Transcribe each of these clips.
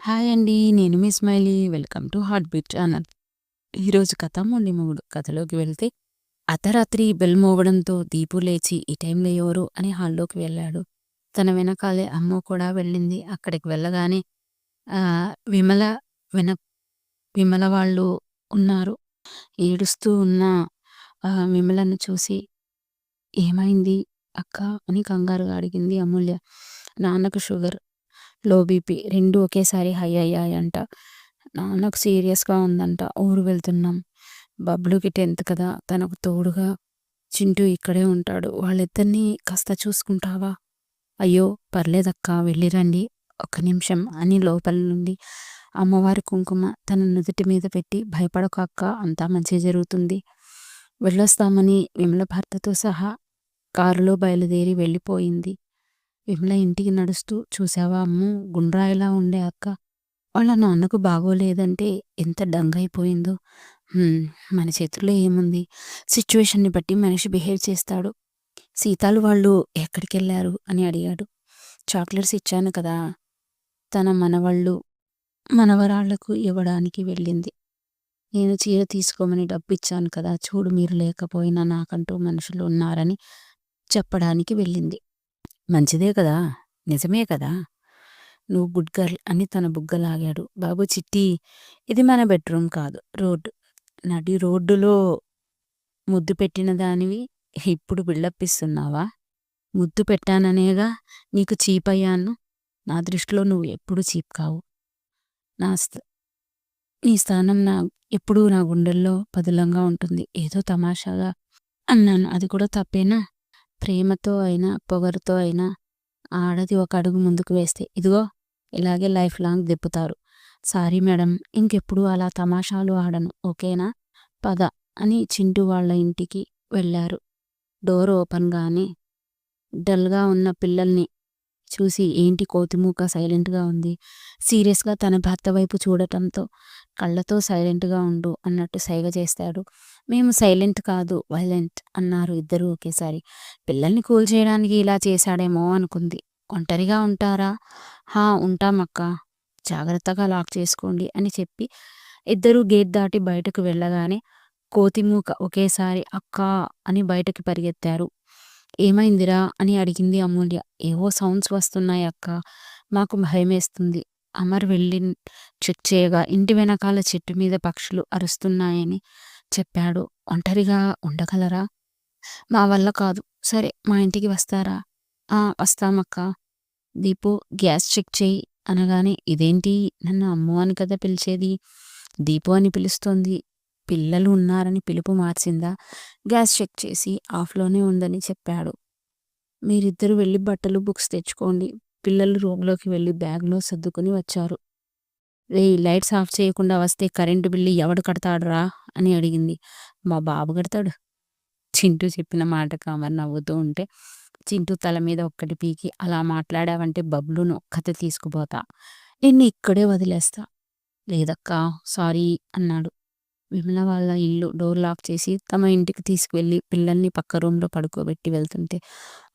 Hi అండి. నేను మీ Smiley. Welcome to heartbeat channel. ఈరోజు కథ మొండి మూడు కథలోకి వెళ్తే అర్ధరాత్రి బెల్ మోగడంతో దీపు లేచి ఈ టైంలో ఎవరు అని హాల్లోకి వెళ్ళాడు. తన వెనకాలే అమ్మ కూడా వెళ్ళింది. అక్కడికి వెళ్ళగానే విమల వెన విమల వాళ్ళు ఉన్నారు. ఏడుస్తూ ఉన్న విమలను చూసి "ఏమైంది అక్క అని కంగారుగా అడిగింది అమూల్య. నాన్నకు షుగర్, లో బీపీ రెండు ఒకేసారి హై అయ్యాయంట. నాన్నకు సీరియస్‌గా ఉందంట. ఊరు వెళ్తున్నాం. బబ్లుకి టెన్త్ కదా! తనకు తోడుగా చింటూ ఇక్కడే ఉంటాడు. వాళ్ళిద్దరినీ కాస్త చూసుకుంటావా? అయ్యో! పర్లేదక్కా వెళ్ళిరండి. ఒక్క నిమిషం అని లోపల నుండి అమ్మవారి కుంకుమ తన నుదుటి మీద పెట్టి భయపడక అక్క అంతా మంచి జరుగుతుంది. వెళ్ళొస్తామని విమల భర్తతో సహా కారులో బయలుదేరి వెళ్ళిపోయింది. విమల ఇంటికి నడుస్తూ చూశావా అమ్ము గుండ్రాయిలా ఉండే అక్క వాళ్ళ నాన్నకు బాగోలేదంటే ఎంత డంగైపోయిందో మన చేతుల్లో ఏముంది? సిచ్యువేషన్‌ని బట్టి మనిషి బిహేవ్ చేస్తాడు. సీతాలు వాళ్ళు ఎక్కడికెళ్ళారు? అని అడిగాడు. చాక్లెట్స్ ఇచ్చాను కదా! తన మనవాళ్ళు మనవరాళ్ళకు ఇవ్వడానికి వెళ్ళింది. నేను చీర తీసుకోమని డబ్బిచ్చాను కదా! చూడు మీరు లేకపోయినా నాకంటూ మనుషులు ఉన్నారని చెప్పడానికి వెళ్ళింది. మంచిదే కదా! నిజమే కదా! నువ్వు గుడ్ గర్ల్ అని తన బుగ్గ లాగాడు. బాబు చిట్టి ఇది మన బెడ్‌రూమ్ కాదు. రోడ్డు. నడి రోడ్డులో ముద్దు పెట్టిన దానివి ఇప్పుడు బిల్డప్ ఇస్తున్నావా? ముద్దు పెట్టాననేగా నీకు చీప్ అయ్యాను నా దృష్టిలో నువ్వు ఎప్పుడు చీప్ కావు. నా స్థ నీ స్థానం నా ఎప్పుడూ నా గుండెల్లో పదులంగా ఉంటుంది. ఏదో తమాషాగా అన్నాను. అది కూడా తప్పేనా? ప్రేమతో అయినా, పొగరుతో అయినా ఆడది ఒక అడుగు ముందుకు వేస్తే ఇదిగో ఇలాగే లైఫ్ లాంగ్ దెప్పుతారు. సారీ మేడం ఇంకెప్పుడు అలా తమాషాలు ఆడను. ఓకేనా? పద అని చింటూ వాళ్ళ ఇంటికి వెళ్ళారు. డోర్ ఓపెన్‌గానే డల్‌గా ఉన్న పిల్లల్ని చూసి ఏంటి కోతిమూక సైలెంట్‌గా ఉంది. సీరియస్‌గా తన భర్త వైపు చూడటంతో కళ్ళతో సైలెంట్‌గా ఉండు అన్నట్టు సైగ చేస్తాడు మేము సైలెంట్ కాదు వైలెంట్ అన్నారు ఇద్దరూ ఒకేసారి. పిల్లల్ని కూల్ చేయడానికి ఇలా చేశాడేమో అనుకుంది. ఒంటరిగా ఉంటారా? హా! ఉంటామక్క జాగ్రత్తగా లాక్ చేసుకోండి అని చెప్పి ఇద్దరూ గేట్ దాటి బయటకు వెళ్ళగానే కోతిమూక ఒకేసారి అక్కా అని బయటకి పరిగెత్తారు. ఏమైందిరా? అని అడిగింది అమూల్య. ఏవో సౌండ్స్ వస్తున్నాయి అక్కా. మాకు భయమేస్తుంది. అమర్ వెళ్ళి చెక్ చేయగా ఇంటి వెనకాల చెట్టు మీద పక్షులు అరుస్తున్నాయని చెప్పాడు. ఒంటరిగా ఉండగలరా? మా వల్ల కాదు. సరే మా ఇంటికి వస్తారా? ఆ! వస్తామక్కా. దీపు గ్యాస్ చెక్ చెయ్యి అనగానే ఇదేంటి నన్ను అమ్ము అని కదా పిలిచేది. దీపు అని పిలుస్తోంది. పిల్లలు ఉన్నారని పిలుపు మార్చిందా? గ్యాస్ చెక్ చేసి ఆఫ్‌లోనే ఉందని చెప్పాడు. మీరిద్దరూ వెళ్ళి బట్టలు, బుక్స్ తెచ్చుకోండి. పిల్లలు రూమ్‌లోకి వెళ్ళి బ్యాగ్‌లో సర్దుకుని వచ్చారు. రేయ్ లైట్స్ ఆఫ్ చేయకుండా వస్తే కరెంటు బిల్లు ఎవడు కడతాడురా? అని అడిగింది. మా బాబు కడతాడు. చింటూ చెప్పిన మాట కామర్ నవ్వుతూ ఉంటే చింటూ తల మీద ఒక్కటి పీకి అలా మాట్లాడావంటే బబ్లును ఒక్కతే తీసుకుపోతా. నిన్ను ఇక్కడే వదిలేస్తా. లేదక్కా సారీ అన్నాడు. విమల వాళ్ళ ఇల్లు డోర్ లాక్ చేసి తమ ఇంటికి తీసుకువెళ్ళి పిల్లల్ని పక్క రూమ్‌లో పడుకోబెట్టి వెళ్తుంటే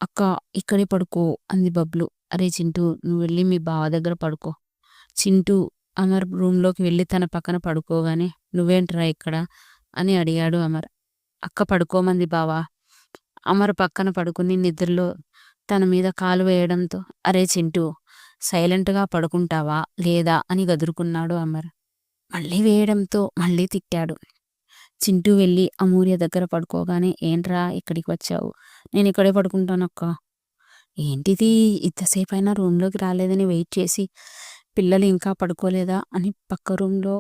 అక్కా ఇక్కడే పడుకో అంది బబ్లు. అరే చింటూ నువ్వు వెళ్ళి మీ బావ దగ్గర పడుకో. చింటూ అమర్ రూమ్‌లోకి వెళ్ళి తన పక్కన పడుకోగానే నువ్వేంట్రా ఇక్కడ? అని అడిగాడు అమర్. అక్క పడుకోమంది బావా. అమర్ పక్కన పడుకుని నిద్రలో తన మీద కాలు వేయడంతో అరే చింటూ సైలెంట్‌గా పడుకుంటావా? లేదా? అని గదురుకున్నాడు అమర్. మళ్ళీ వేయడంతో మళ్ళీ తిట్టాడు. చింటూ వెళ్ళి అమూర్య దగ్గర పడుకోగానే ఏంట్రా ఇక్కడికి వచ్చావు? నేను ఇక్కడే పడుకుంటాను అక్క ఏంటిది ఇంతసేపయినా రూమ్‌లోకి రాలేదని వెయిట్ చేసి పిల్లలు ఇంకా పడుకోలేదా? అని పక్క రూమ్‌లో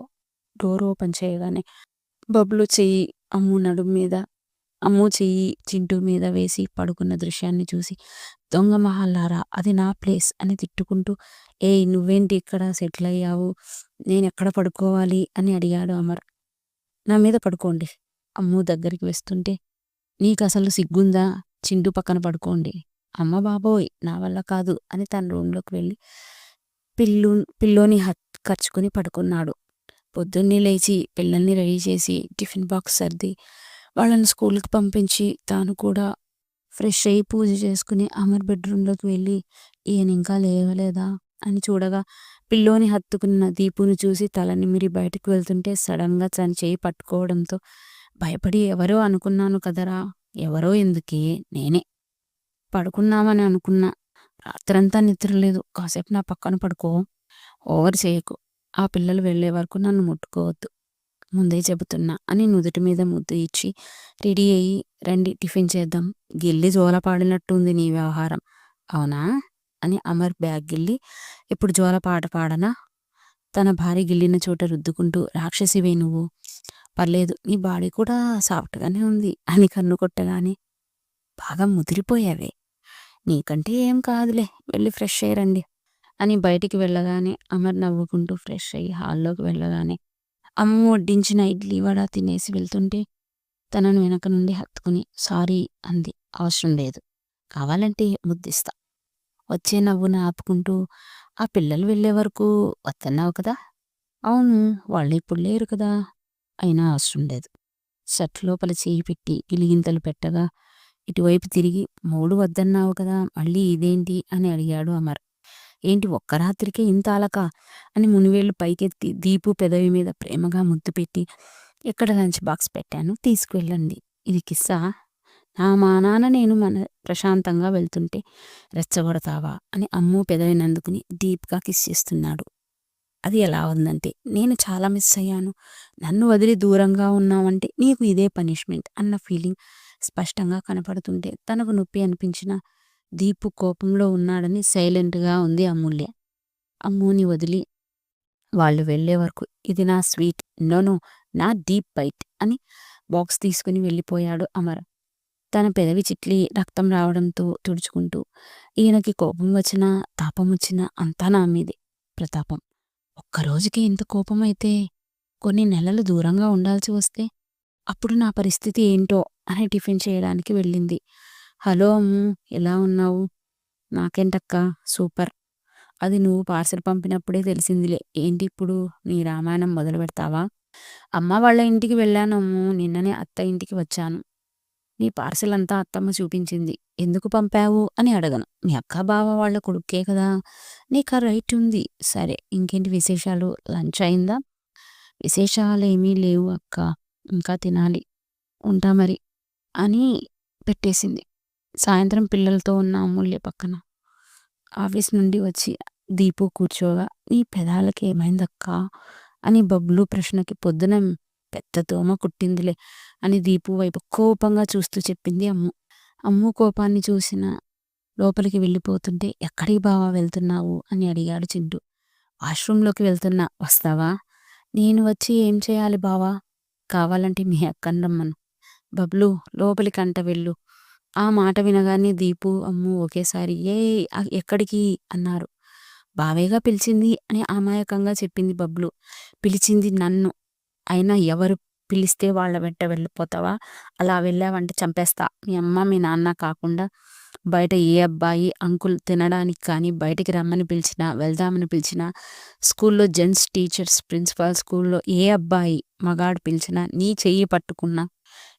డోర్ ఓపెన్ చేయగానే బబ్లు చెయ్యి అమ్ము నడుము మీద అమ్ము చెయ్యి చింటూ మీద వేసి పడుకున్న దృశ్యాన్ని చూసి దొంగ మహల్లారా అది నా ప్లేస్ అని తిట్టుకుంటూ ఏ నువ్వేంటి ఇక్కడ సెటిల్ అయ్యావు? నేను ఎక్కడ పడుకోవాలి? అని అడిగాడు అమర్. నా మీద పడుకోండి. అమ్ము దగ్గరికి వస్తుంటే నీకు అసలు సిగ్గుందా? చింటూ పక్కన పడుకోండి. అమ్మ బాబోయ్! నా వల్ల కాదు అని తన రూమ్‌లోకి వెళ్ళి పిల్లు పిల్లోని హత్ ఖర్చుకుని పడుకున్నాడు. పొద్దున్నే లేచి పిల్లల్ని రెడీ చేసి టిఫిన్ బాక్స్ సర్ది వాళ్ళని స్కూల్‌కి పంపించి తాను కూడా ఫ్రెష్ అయ్యి పూజ చేసుకుని అమర్ బెడ్‌రూమ్‌లోకి వెళ్ళి ఈయన ఇంకా లేవలేదా? అని చూడగా పిల్లోని హత్తుకున్న దీపుని చూసి తల నిమిరి బయటకు వెళ్తుంటే సడన్గా తన చేయి పట్టుకోవడంతో భయపడి ఎవరో అనుకున్నాను కదరా ఎవరో ఎందుకే నేనే పడుకున్నామని అనుకున్నా. రాత్రంతా నిద్రలేదు కాసేపు నా పక్కన పడుకో. ఓవర్ చేయకు. ఆ పిల్లలు వెళ్ళే వరకు నన్ను ముట్టుకోవద్దు. ముందే చెబుతున్నా అని నుదుటి మీద ముద్దు ఇచ్చి రెడీ అయ్యి రండి టిఫిన్ చేద్దాం. గిల్లి జోలపాడినట్టుంది నీ వ్యవహారం. అవునా? అని అమర్ బ్యాగ్ గిల్లి ఇప్పుడు జోల పాట పాడనా? తన భార్య గిల్లిన చోట రుద్దుకుంటూ రాక్షసివే నువ్వు. పర్లేదు నీ బాడీ కూడా సాఫ్ట్గానే ఉంది అని కన్ను కొట్టగానే బాగా ముదిరిపోయావే. నీకంటే ఏం కాదులే వెళ్ళి ఫ్రెష్ అయ్యరండి అని బయటికి వెళ్ళగానే అమర్ నవ్వుకుంటూ ఫ్రెష్ అయ్యి హాల్లోకి వెళ్ళగానే అమ్మ వడ్డించిన ఇడ్లీ వడ తినేసి వెళ్తుంటే తనను వెనక నుండి హత్తుకుని సారీ అంది. అవసరం లేదు కావాలంటే ముద్దిస్తా. వచ్చే నవ్వును ఆపుకుంటూ ఆ పిల్లలు వెళ్ళే వరకు వద్దన్నావు కదా? అవును వాళ్ళు ఇప్పుడు లేరు కదా అయినా అవసరం లేదు. షర్ట్ లోపల చేయి పెట్టి గిలిగింతలు పెట్టగా ఇటువైపు తిరిగి మూడు వద్దన్నావు కదా మళ్ళీ ఇదేంటి? అని అడిగాడు అమర్. ఏంటి ఒక్క రాత్రికే ఇంత అలక? అని మునివేళ్ళు పైకెత్తి దీపు పెదవి మీద ప్రేమగా ముద్దు పెట్టి ఎక్కడ లంచ్ బాక్స్ పెట్టాను? తీసుకువెళ్ళండి. ఇది కిస్సా? నా మా నాన్న నేను మన ప్రశాంతంగా వెళ్తుంటే రెచ్చగొడతావా? అని అమ్ము పెదవినందుకుని డీప్గా కిస్ చేస్తున్నాడు. అది ఎలా ఉందంటే నేను చాలా మిస్ అయ్యాను. నన్ను వదిలి దూరంగా ఉన్నావంటే నీకు ఇదే పనిష్మెంట్ అన్న ఫీలింగ్ స్పష్టంగా కనపడుతుంటే తనకు నొప్పి అనిపించిన దీపు కోపంలో ఉన్నాడని సైలెంట్గా ఉంది అమూల్య. అమ్మూని వదిలి వాళ్ళు వెళ్ళే వరకు ఇది నా స్వీట్ నోను నా డీప్ బైట్ అని బాక్స్ తీసుకుని వెళ్ళిపోయాడు అమర్. తన పెదవి చిట్లి రక్తం రావడంతో తుడుచుకుంటూ ఈయనకి కోపం వచ్చినా తాపం వచ్చినా అంతా నా మీదే ప్రతాపం. ఒక్కరోజుకి ఇంత కోపమైతే కొన్ని నెలలు దూరంగా ఉండాల్సి వస్తే అప్పుడు నా పరిస్థితి ఏంటో అని టిఫిన్ చేయడానికి వెళ్ళింది. హలో అమ్ము ఎలా ఉన్నావు? నాకేంటక్క? సూపర్. అది నువ్వు పార్సల్ పంపినప్పుడే తెలిసిందిలే. ఏంటి ఇప్పుడు? నీ రామాయణం మొదలు పెడతావా? అమ్మ వాళ్ళ ఇంటికి వెళ్ళానమ్ము నిన్ననే అత్త ఇంటికి వచ్చాను. నీ పార్సల్ అంతా అత్తమ్మ చూపించింది. ఎందుకు పంపావు? అని అడగను. మీ అక్క బావ వాళ్ళ కొడుకే కదా. నీకు ఆ రైట్ ఉంది. సరే ఇంకేంటి విశేషాలు? లంచ్ అయిందా? విశేషాలు ఏమీ లేవు అక్క. ఇంకా తినాలి ఉంటా మరి అని పెట్టేసింది. సాయంత్రం పిల్లలతో ఉన్న అమూల్య పక్కన ఆఫీస్ నుండి వచ్చి దీపు కూర్చోగా నీ పెదాలకి ఏమైందక్కా అని బబ్లు ప్రశ్నకి పొద్దున పెద్ద దోమ కుట్టిందిలే అని దీపు వైపు కోపంగా చూస్తూ చెప్పింది అమ్ము. అమ్ము కోపాన్ని చూసిన లోపలికి వెళ్ళిపోతుంటే ఎక్కడికి బావా వెళ్తున్నావు అని అడిగాడు చింటూ. వాష్రూంలోకి వెళ్తున్నా. వస్తావా? నేను వచ్చి ఏం చేయాలి బావా? కావాలంటే మీ అక్కన్నమ్మను బబ్లు లోపలికంట వెళ్ళు. ఆ మాట వినగానే దీపు అమ్ము ఒకేసారి ఏ ఎక్కడికి? అన్నారు. బావేగా పిలిచింది అని అమాయకంగా చెప్పింది బబ్లు. పిలిచింది నన్ను. అయినా ఎవరు పిలిస్తే వాళ్ళ వెంట వెళ్ళిపోతావా? అలా వెళ్ళావంటే చంపేస్తా. మీ అమ్మ మీ నాన్న కాకుండా బయట ఏ అబ్బాయి అంకుల్ తినడానికి కానీ బయటికి రమ్మని పిలిచినా వెళ్దామని పిలిచినా స్కూల్లో జెంట్స్ టీచర్స్ ప్రిన్సిపాల్ స్కూల్లో ఏ అబ్బాయి మగాడు పిలిచినా నీ చెయ్యి పట్టుకున్నా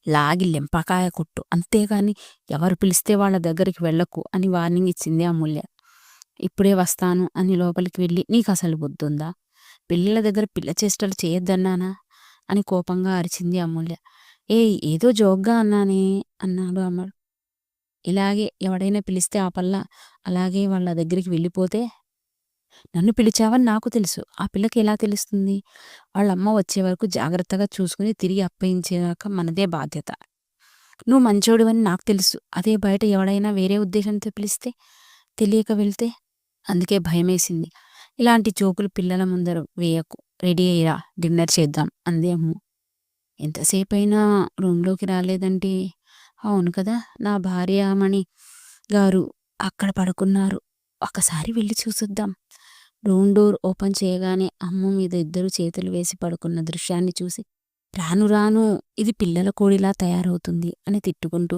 లాగి లెంపకాయ కొట్టు. అంతేగాని ఎవరు పిలిస్తే వాళ్ళ దగ్గరికి వెళ్ళకు అని వార్నింగ్ ఇచ్చింది అమూల్య. ఇప్పుడే వస్తాను అని లోపలికి వెళ్ళి నీకు అసలు బుద్ధుందా? పిల్లల దగ్గర పిల్ల చేష్టలు చేయొద్దన్నానా? అని కోపంగా అరిచింది అమూల్య. ఏ ఏదో జోక్గా అన్నానే అన్నాడు అమ్మడు ఇలాగే ఎవడైనా పిలిస్తే ఆ పల్ల అలాగే వాళ్ళ దగ్గరికి వెళ్ళిపోతే నన్ను పిలిచావని నాకు తెలుసు. ఆ పిల్లకి ఎలా తెలుస్తుంది? వాళ్ళమ్మ వచ్చే వరకు జాగ్రత్తగా చూసుకుని తిరిగి అప్పయించేదాకా మనదే బాధ్యత. నువ్వు మంచోడివని నాకు తెలుసు. అదే బయట ఎవడైనా వేరే ఉద్దేశంతో పిలిస్తే తెలియక వెళ్తే అందుకే భయమేసింది. ఇలాంటి జోకులు పిల్లల ముందర వేయకు. రెడీ అయ్యిరా డిన్నర్ చేద్దాం అంది అమ్ము. ఎంతసేపు అయినా రూమ్లోకి రాలేదంటే? అవును కదా నా భార్య మణి గారు అక్కడ పడుకున్నారు. ఒకసారి వెళ్ళి చూసిద్దాం. రూమ్ డోర్ ఓపెన్ చేయగానే అమ్మ మీద ఇద్దరు చేతులు వేసి పడుకున్న దృశ్యాన్ని చూసి రాను రాను ఇది పిల్లల కోడిలా తయారవుతుంది అని తిట్టుకుంటూ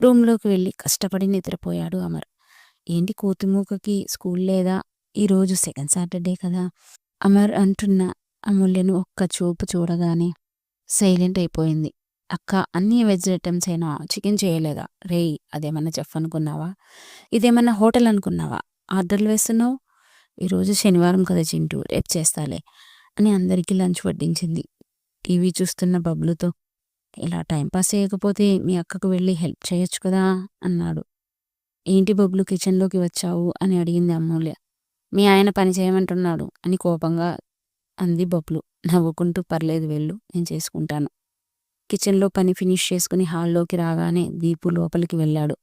రూమ్లోకి వెళ్ళి కష్టపడి నిద్రపోయాడు అమర్. ఏంటి కోతిమూకకి స్కూల్ లేదా? ఈరోజు సెకండ్ సాటర్డే కదా. అమర్ అంటున్న అమూల్యను ఒక్క చూపు చూడగానే సైలెంట్ అయిపోయింది. అక్క అన్ని వెజ్ ఐటమ్స్ అయినా చికెన్ చేయలేదా? రేయ్ అదేమన్నా చెఫ్ అనుకున్నావా? ఇదేమన్నా హోటల్ అనుకున్నావా? ఆర్డర్లు వేస్తున్నావు? ఈరోజు శనివారం కదా చింటూ రేపు చేస్తాలే అని అందరికీ లంచ్ వడ్డించింది. టీవీ చూస్తున్న బబ్లుతో ఇలా టైంపాస్ చేయకపోతే మీ అక్కకు వెళ్ళి హెల్ప్ చేయొచ్చు కదా? అన్నాడు. ఏంటి బబ్లు కిచెన్లోకి వచ్చావు? అని అడిగింది అమూల్య. మీ ఆయన పని చేయమంటున్నాడు అని కోపంగా అంది బబ్లు. నవ్వుకుంటూ పర్లేదు వెళ్ళు నేను చేసుకుంటాను. కిచెన్లో పని ఫినిష్ చేసుకుని హాల్లోకి రాగానే దీపు లోపలికి వెళ్ళాడు.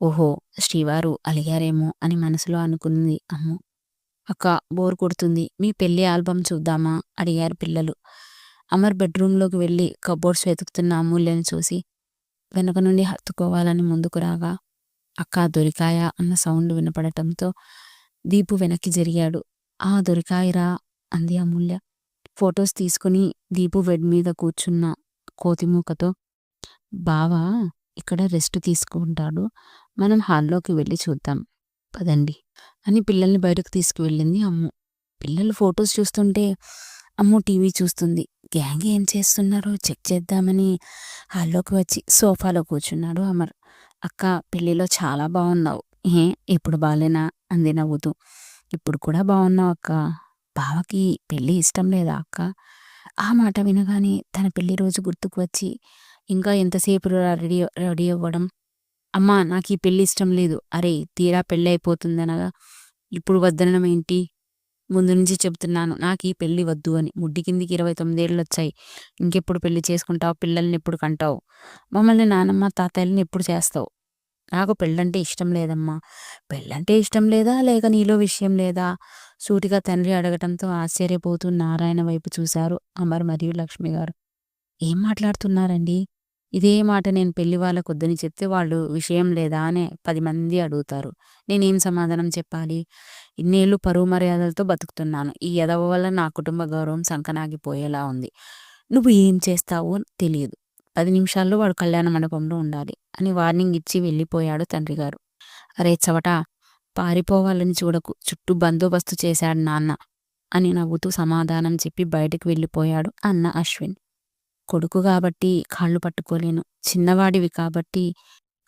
ఓహో శ్రీవారు అలిగారేమో అని మనసులో అనుకుంది అమ్ము. అక్క బోర్ కొడుతుంది. మీ పెళ్ళి ఆల్బమ్ చూద్దామా? అడిగారు పిల్లలు. అమర్ బెడ్రూమ్లోకి వెళ్ళి కబోర్డ్స్ వెతుకుతున్న అమూల్యని చూసి వెనక నుండి హత్తుకోవాలని ముందుకు రాగా అక్క దొరికాయా? అన్న సౌండ్ వినపడటంతో దీపు వెనక్కి జరిగాడు. ఆ దొరికాయిరా అంది అమూల్య. ఫొటోస్ తీసుకుని దీపు బెడ్ మీద కూర్చున్న కోతిమూకతో బావా ఇక్కడ రెస్ట్ తీసుకుంటాడు. మనం హాల్లోకి వెళ్ళి చూద్దాం. పదండి అని పిల్లల్ని బయటకు తీసుకువెళ్ళింది అమ్ము. పిల్లలు ఫొటోస్ చూస్తుంటే అమ్ము టీవీ చూస్తుంది. గ్యాంగ్ ఏం చేస్తున్నారో చెక్ చేద్దామని హాల్లోకి వచ్చి సోఫాలో కూర్చున్నాడు అమర్. అక్క పెళ్ళిలో చాలా బాగున్నావు. ఏ ఇప్పుడు బాగాలేనా అంది నవ్వుతూ. ఇప్పుడు కూడా బాగున్నావు అక్క. బావకి పెళ్ళి ఇష్టం లేదా అక్క? ఆ మాట వినగానే తన పెళ్ళి రోజు గుర్తుకు వచ్చి ఇంకా ఎంతసేపు రెడీ రెడీ అవ్వడం? అమ్మా నాకు ఈ పెళ్ళి ఇష్టం లేదు. అరే తీరా పెళ్ళి అయిపోతుందనగా ఇప్పుడు వద్దనడం ఏంటి? ముందు నుంచి చెప్తున్నాను నాకు ఈ పెళ్ళి వద్దు అని. ముడ్డి కిందికి ఇరవై తొమ్మిదేళ్ళు వచ్చాయి. ఇంకెప్పుడు పెళ్ళి చేసుకుంటావు? పిల్లల్ని ఎప్పుడు కంటావు? మమ్మల్ని నానమ్మ తాతయ్యని ఎప్పుడు చేస్తావు? నాకు పెళ్ళంటే ఇష్టం లేదమ్మా. పెళ్ళంటే ఇష్టం లేదా? లేక నీలో విషయం లేదా? సూటిగా తండ్రి అడగటంతో ఆశ్చర్యపోతూ నారాయణ వైపు చూశారు అమర్ మరియు లక్ష్మి గారు. ఏం మాట్లాడుతున్నారండి? ఇదే మాట నేను పెళ్ళి వాళ్ళ వద్దని చెప్తే వాళ్ళు విషయం లేదా అనే పది మంది అడుగుతారు. నేనేం సమాధానం చెప్పాలి? ఇన్నేళ్ళు పరువు మర్యాదలతో బతుకుతున్నాను. ఈ ఎదవ వల్ల నా కుటుంబ గౌరవం సంకనాగిపోయేలా ఉంది. నువ్వు ఏం చేస్తావో తెలియదు. పది నిమిషాల్లో వాడు కళ్యాణ మండపంలో ఉండాలి అని వార్నింగ్ ఇచ్చి వెళ్ళిపోయాడు తండ్రి గారు. అరే చవట పారిపోవాలని చూడకు చుట్టూ బందోబస్తు చేశాడు నాన్న అని నవ్వుతూ సమాధానం చెప్పి బయటకు వెళ్ళిపోయాడు అన్న అశ్విన్. కొడుకు కాబట్టి కాళ్ళు పట్టుకోలేను చిన్నవాడివి కాబట్టి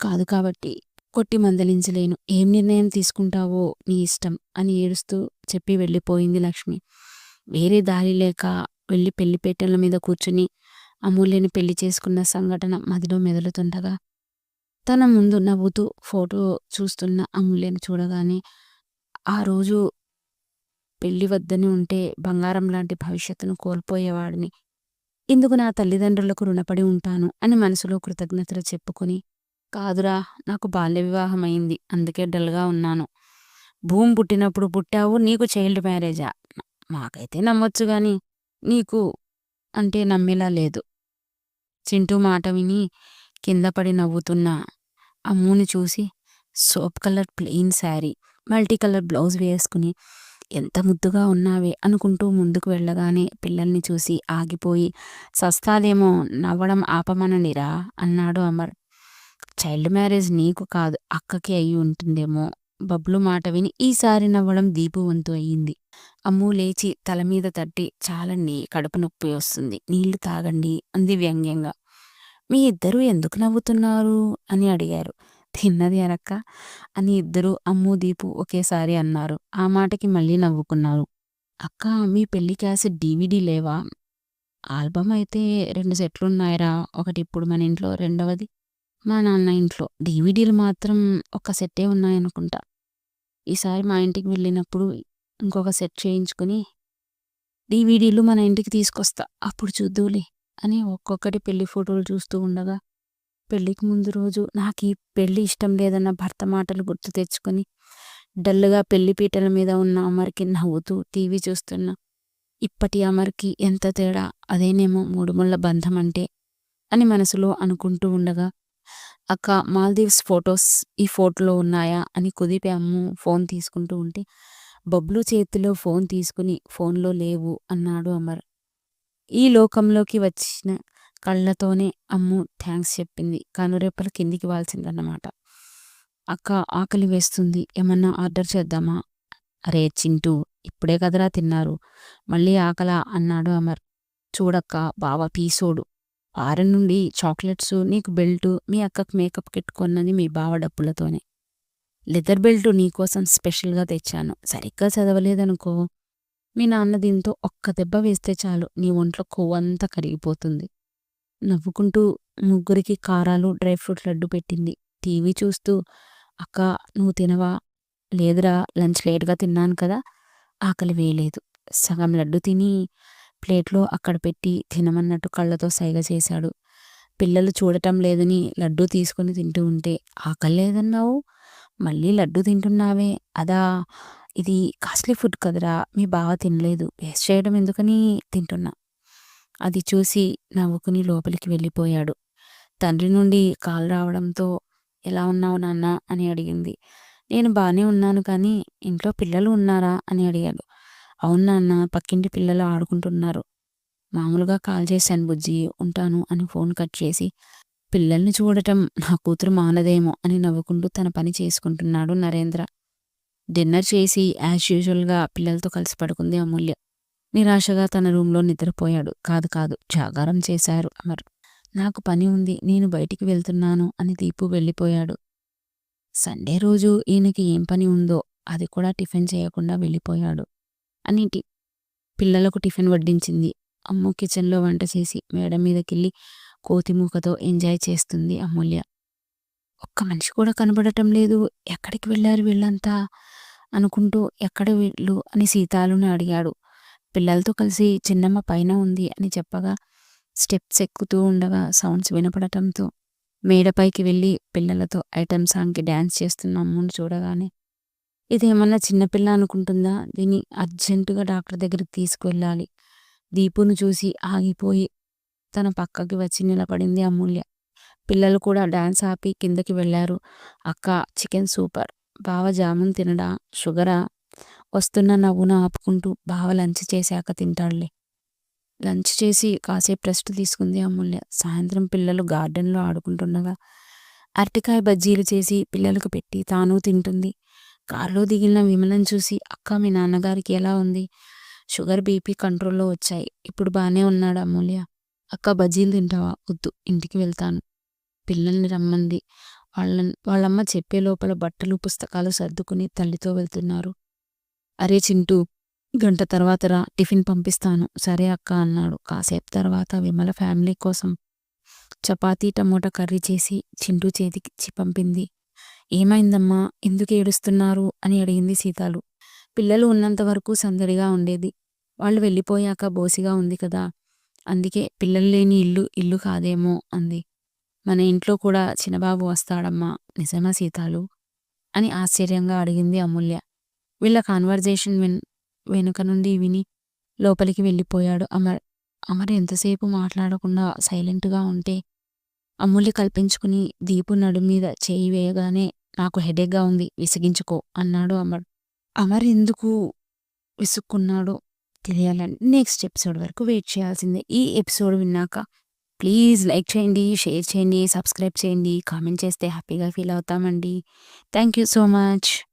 కాదు కాబట్టి కొట్టి మందలించలేను. ఏం నిర్ణయం తీసుకుంటావో నీ ఇష్టం అని ఏడుస్తూ చెప్పి వెళ్ళిపోయింది లక్ష్మి. వేరే దారి లేక వెళ్ళి పెళ్ళిపేటల మీద కూర్చుని అమూల్యని పెళ్ళి చేసుకున్న సంఘటన మదిలో మెదులుతుండగా తన ముందు నవ్వుతూ ఫోటో చూస్తున్న అమూల్యని చూడగానే ఆ రోజు పెళ్ళి వద్దని ఉంటే బంగారం లాంటి భవిష్యత్తును కోల్పోయేవాడిని. ఇందుకు నా తల్లిదండ్రులకు రుణపడి ఉంటాను? అని మనసులో కృతజ్ఞతలు చెప్పుకొని కాదురా నాకు బాల్య వివాహం అయింది అందుకే డల్గా ఉన్నాను. భూమి పుట్టినప్పుడు పుట్టావు నీకు చైల్డ్ మ్యారేజా? మాకైతే నమ్మొచ్చు గాని నీకు అంటే నమ్మేలా లేదు. చింటూ మాట విని కింద పడి నవ్వుతున్న అమ్ముని చూసి soap colour plain sari multi colour blouse వేసుకుని ఎంత ముద్దుగా ఉన్నావే అనుకుంటూ ముందుకు వెళ్ళగానే పిల్లల్ని చూసి ఆగిపోయి సస్తాదేమో నవ్వడం ఆపమననిరా అన్నాడు అమర్. చైల్డ్ మ్యారేజ్ నీకు కాదు అక్కకి అయి ఉంటుందేమో బబ్లు మాట విని ఈసారి నవ్వడం దీపు వంతు అయ్యింది. అమ్ము లేచి తల మీద తట్టి చాలండి కడుపు నొప్పి వస్తుంది. నీళ్ళు తాగండి అంది వ్యంగ్యంగా. మీ ఇద్దరూ ఎందుకు నవ్వుతున్నారు? అని అడిగారు. తిన్నది అనక్క? అని ఇద్దరు అమ్ము దీపు ఒకేసారి అన్నారు. ఆ మాటకి మళ్ళీ నవ్వుకున్నారు. అక్క మీ పెళ్ళి క్యాసెట్ డీవీడీ లేవా? ఆల్బమ్ అయితే రెండు సెట్లున్నాయిరా. ఒకటి ఇప్పుడు మన ఇంట్లో రెండవది మా నాన్న ఇంట్లో. డీవీడీలు మాత్రం ఒక సెట్టే ఉన్నాయనుకుంటా. ఈసారి మా ఇంటికి వెళ్ళినప్పుడు ఇంకొక సెట్ చేయించుకుని డీవీడీలు మన ఇంటికి తీసుకొస్తా అప్పుడు చూద్దులే అని ఒక్కొక్కటి పెళ్ళి ఫోటోలు చూస్తూ ఉండగా పెళ్ళికి ముందు రోజు నాకు ఈ పెళ్ళి ఇష్టం లేదన్న భర్త మాటలు గుర్తు తెచ్చుకొని డల్లుగా పెళ్ళి పీటల మీద ఉన్న అమర్కి నవ్వుతూ టీవీ చూస్తున్నా. ఇప్పటి అమర్కి ఎంత తేడా అదేనేమో మూడుముళ్ళ బంధం అంటే అని మనసులో అనుకుంటూ ఉండగా అక్క మాల్దీవ్స్ ఫొటోస్ ఈ ఫోటోలో ఉన్నాయా అని కుదిపి అమ్ము ఫోన్ తీసుకుంటూ ఉంటే బబ్లు చేతిలో ఫోన్ తీసుకుని ఫోన్లో లేవు అన్నాడు అమర్. ఈ లోకంలోకి వచ్చిన కళ్ళతోనే అమ్ము థ్యాంక్స్ చెప్పింది. కనురెప్పలు కిందికి వాల్సిందన్నమాట. అక్క ఆకలి వేస్తుంది. ఏమన్నా ఆర్డర్ చేద్దామా? అరే చింటూ ఇప్పుడే కదరా తిన్నారు. మళ్ళీ ఆకలా? అన్నాడు అమర్. చూడక్క బావ పీసోడు. వారం నుండి చాక్లెట్స్ నీకు బెల్టు మీ అక్కకు మేకప్ కిట్ కొన్నది మీ బావ డప్పులతోనే లెదర్ బెల్ట్ నీకోసం స్పెషల్‌గా తెచ్చాను. సరిగ్గా చదవలేదనుకో, మీ నాన్న దీంతో ఒక్క దెబ్బ వేస్తే చాలు నీ ఒంట్లో కొవ్వంతా కరిగిపోతుంది. నవ్వుకుంటూ ముగ్గురికి కారాలు, డ్రై ఫ్రూట్ లడ్డు పెట్టింది. టీవీ చూస్తూ అక్కా నువ్వు తినవా? లేదురా లంచ్ లేట్‌గా తిన్నాను కదా! ఆకలి వేయలేదు. సగం లడ్డు తిని ప్లేట్‌లో అక్కడ పెట్టి తినమన్నట్టు కళ్ళతో సైగ చేశాడు. పిల్లలు చూడటం లేదని లడ్డూ తీసుకొని తింటూ ఉంటే ఆకలి లేదన్నావు మళ్ళీ లడ్డు తింటున్నావే అదా? ఇది కాస్ట్లీ ఫుడ్ కదరా మీ బావ తినలేదు వేస్ట్ చేయడం ఎందుకని తింటున్నా. అది చూసి నవ్వుకుని లోపలికి వెళ్ళిపోయాడు. తండ్రి నుండి కాల్ రావడంతో ఎలా ఉన్నావు నాన్న? అని అడిగింది. నేను బాగానే ఉన్నాను కానీ ఇంట్లో పిల్లలు ఉన్నారా? అని అడిగాడు. అవును నాన్న పక్కింటి పిల్లలు ఆడుకుంటున్నారు. మామూలుగా కాల్ చేశాను బుజ్జి ఉంటాను అని ఫోన్ కట్ చేసి పిల్లల్ని చూడటం నా కూతురు మానదేమో అని నవ్వుకుంటూ తన పని చేసుకుంటున్నాడు నరేంద్ర. డిన్నర్ చేసి యాజ్ యూజువల్గా పిల్లలతో కలిసి పడుకుంది అమూల్య. నిరాశగా తన రూమ్లో నిద్రపోయాడు. కాదు కాదు జాగారం చేశారు అమర్. నాకు పని ఉంది నేను బయటికి వెళ్తున్నాను అని దీపు వెళ్ళిపోయాడు. సండే రోజు ఈయనకి ఏం పని ఉందో అది కూడా టిఫిన్ చేయకుండా వెళ్ళిపోయాడు. అని పిల్లలకు టిఫిన్ వడ్డించింది. అమ్ము కిచెన్లో వంట చేసి మేడ మీదకెళ్ళి కోతిమూకతో ఎంజాయ్ చేస్తుంది అమూల్య. ఒక్క మనిషి కూడా కనబడటం లేదు. ఎక్కడికి వెళ్ళారు వీళ్ళంతా? అనుకుంటూ ఎక్కడ వీళ్ళు? అని సీతాలుని అడిగాడు. పిల్లలతో కలిసి చిన్నమ్మ పైన ఉంది అని చెప్పగా స్టెప్స్ ఎక్కుతూ ఉండగా సౌండ్స్ వినపడటంతో మేడపైకి వెళ్ళి పిల్లలతో ఐటమ్ సాంగ్కి డ్యాన్స్ చేస్తున్న అమ్మను చూడగానే ఇదేమన్నా చిన్నపిల్ల అనుకుంటుందా? దీన్ని అర్జెంటుగా డాక్టర్ దగ్గరికి తీసుకువెళ్ళాలి దీపును చూసి ఆగిపోయి తన పక్కకి వచ్చి నిలబడింది అమూల్య. పిల్లలు కూడా డాన్స్ ఆపి కిందకి వెళ్ళారు. అక్క చికెన్ సూపర్. బావ జామున్ తినడా? షుగరా? వస్తున్న నవ్వున ఆపుకుంటూ బావ లంచ్ చేశాక తింటాడులే. లంచ్ చేసి కాసేపు రెస్ట్ తీసుకుంది అమూల్య. సాయంత్రం పిల్లలు గార్డెన్లో ఆడుకుంటుండగా అరటికాయ బజ్జీలు చేసి పిల్లలకు పెట్టి తాను తింటుంది. కారులో దిగిన విమలను చూసి అక్క మీ నాన్నగారికి ఎలా ఉంది? షుగర్ బీపీ కంట్రోల్లో వచ్చాయి. ఇప్పుడు బాగానే ఉన్నాడు అమూల్య. అక్క బజ్జీలు తింటావా? వద్దు ఇంటికి వెళ్తాను. పిల్లల్ని రమ్మంది. వాళ్ళని వాళ్ళమ్మ చెప్పే లోపల బట్టలు పుస్తకాలు సర్దుకుని తల్లితో వెళ్తున్నారు. అరే చింటూ గంట తర్వాత రా టిఫిన్ పంపిస్తాను. సరే అక్క అన్నాడు. కాసేపు తర్వాత విమల ఫ్యామిలీ కోసం చపాతీ టమోటా కర్రీ చేసి చింటూ చేతికిచ్చి పంపింది. ఏమైందమ్మా? ఎందుకు ఏడుస్తున్నారు? అని అడిగింది సీతాలు. పిల్లలు ఉన్నంత వరకు సందడిగా ఉండేది. వాళ్ళు వెళ్ళిపోయాక బోసిగా ఉంది కదా. అందుకే పిల్లలు లేని ఇల్లు ఇల్లు కాదేమో అంది. మన ఇంట్లో కూడా చిన్నబాబు వస్తాడమ్మా నిజమా సీతాలు? అని ఆశ్చర్యంగా అడిగింది అమూల్య. వీళ్ళ కాన్వర్జేషన్ వెన్ వెనుక నుండి విని లోపలికి వెళ్ళిపోయాడు అమర్. అమర్ ఎంతసేపు మాట్లాడకుండా సైలెంట్గా ఉంటే అమూల్య కల్పించుకుని దీపు నడు మీద చేయి వేయగానే నాకు హెడేక్గా ఉంది విసిగించుకో అన్నాడు అమర్. అమర్ ఎందుకు విసుక్కున్నాడో తెలియాలంటే నెక్స్ట్ ఎపిసోడ్ వరకు వెయిట్ చేయాల్సిందే. ఈ ఎపిసోడ్ విన్నాక ప్లీజ్ లైక్ చేయండి షేర్ చేయండి సబ్స్క్రైబ్ చేయండి కామెంట్ చేస్తే హ్యాపీగా feel అవుతామండి. Thank you so much